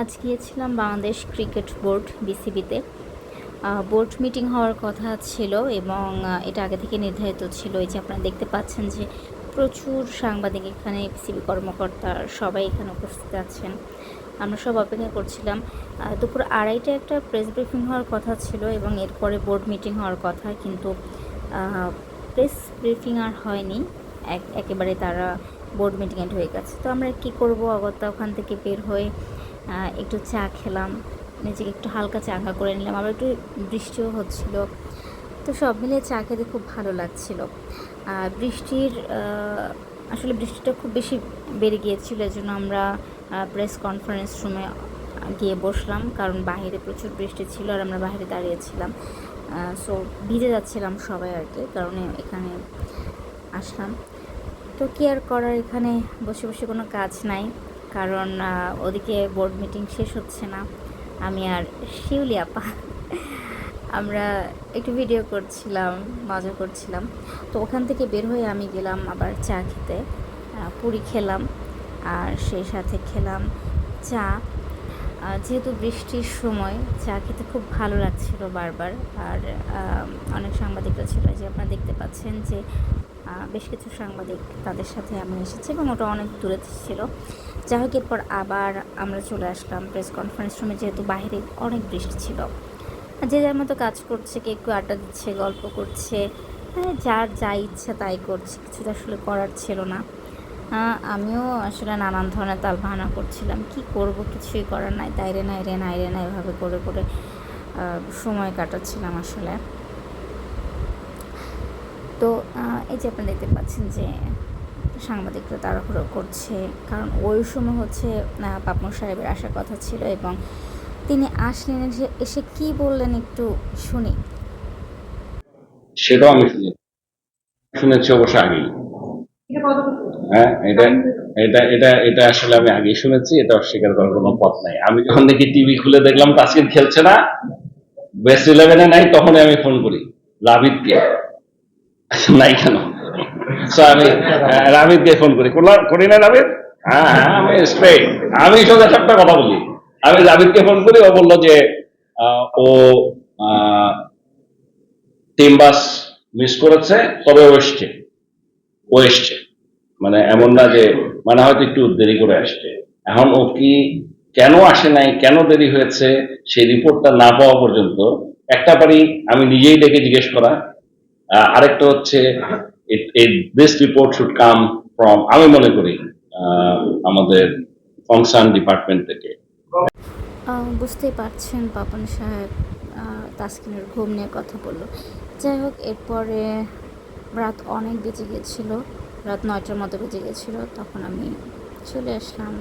আজ গিয়েছিলাম Bangladesh cricket board, বিসিবিতে। বোর্ড মিটিং হওয়ার কথা ছিল এবং এটা আগে থেকে নির্ধারিত ছিল। এই যে আপনারা দেখতে পাচ্ছেন যে প্রচুর সাংবাদিক এখানে, বিসিবি কর্মকর্তা সবাই এখানে উপস্থিত আছেন। আমরা সব অপেক্ষা করছিলাম। দুপুর আড়াইটে একটা প্রেস ব্রিফিং হওয়ার কথা ছিল এবং এরপরে বোর্ড মিটিং হওয়ার কথা, কিন্তু প্রেস ব্রিফিং আর হয়নি। এক, একেবারে তারা বোর্ড মিটিংয়ে ঢুকে গেছে। তো আমরা কি করব? অগত্যা ওখান থেকে বের হয়ে একটু চা খেলাম। নিজেকে একটু হালকা চাঙ্গা করে নিলাম। আবার একটু বৃষ্টিও হচ্ছিল। তো সব মিলিয়ে চা খেতে খুব ভালো লাগছিল। বৃষ্টির আসলে বৃষ্টিটা খুব বেশি বেড়ে গিয়েছিল। এজন্য আমরা প্রেস কনফারেন্স রুমে গিয়ে বসলাম। কারণ বাইরে প্রচুর বৃষ্টি ছিল আর আমরা বাইরে দাঁড়িয়েছিলাম। সো ভিজে যাচ্ছিলাম সবাই আর কি। কারণে এখানে আসলাম। তো কি আর করার? এখানে বসে বসে কোনো কাজ নাই। কারণ ওদিকে বোর্ড মিটিং শেষ হচ্ছে না। আমি আর শিউলি আপা। আমরা একটু ভিডিও করছিলাম, মজা করছিলাম। তো ওখান থেকে বের হয়ে আমি গেলাম আবার চা খেতে। পুরি খেলাম, আর সেই সাথে খেলাম চা। যেহেতু বৃষ্টির সময়, চা খেতে খুব ভালো লাগছিল বারবার। আর অনেক সাংবাদিকরা ছিল যে, আপনারা দেখতে পাচ্ছেন যে বেশ কিছু সাংবাদিক তাদের সাথে আমি এসেছি এবং ওটা অনেক দূরে ছিল। যাই হোক, এরপর আবার আমরা চলে আসলাম প্রেস কনফারেন্স রুমে যেহেতু বাইরে অনেক বৃষ্টি ছিল। যে যার মতো কাজ করছে কে একটু আড্ডা দিচ্ছে, গল্প করছে হ্যাঁ যার যা ইচ্ছা তাই করছে কিছু আসলে করার ছিল না। আমিও আসলে নানান ধরনের তাল বাহানা করছিলাম, কি করব কিছুই করার নাই, তাই রে নাই রে নাই রে, নাই, এভাবে করে করে সময় কাটাচ্ছিলাম আসলে। তো এই যে আপনি দেখতে পাচ্ছেন যে সাংবাদিকরা তাড়াহুড়ো করছে কারণ ওই সময় হচ্ছে পাপন সাহেবের আসার কথা ছিল এবং তিনি আসলেন এসে এসে কি বললেন একটু শুনি। সেটাও আমি শুনেছি শুনেছি অবশ্য আগেই। হ্যাঁ এটা এটা এটা এটা আসলে আমি আগেই শুনেছি এটা অস্বীকার করার কোনো পথ নাই। আমি যখন দেখি টিভি খুলে দেখলাম তাসকিন খেলছে না বেস্ট ইলেভেনে নাই তখনই আমি ফোন করি রাবিদকে নাই কেন? আমি রাবিদকে ফোন করি। করি না রাবিদ হ্যাঁ হ্যাঁ আমি স্ট্রেট আমি সোজা একটা কথা বলি। আমি রাবিদকে ফোন করি, ও বলল যে ও টিম বাস মিস করেছে, তবে ও এসছে। ও এসছে। মানে এমন না যে মানে হয়তো একটু দেরি করে আসছে। এখন ও কি, কেন আসে নাই, কেন দেরি হয়েছে, সেই রিপোর্টটা না পাওয়া পর্যন্ত, একটা পারি আমি নিজেই ডেকে জিজ্ঞেস করা। আরেকটা হচ্ছে best report should come from আমি মনে করি আমাদের ফাংশন ডিপার্টমেন্ট থেকে। বুঝতেই পারছেন পাপন সাহেব তাসকিনের ঘুম নিয়ে কথা বলল। যাই হোক, এরপরে রাত অনেক বেজে গিয়েছিল রাত নয়টার মতো বেজে গেছিল, তখন আমি চলে আসলাম।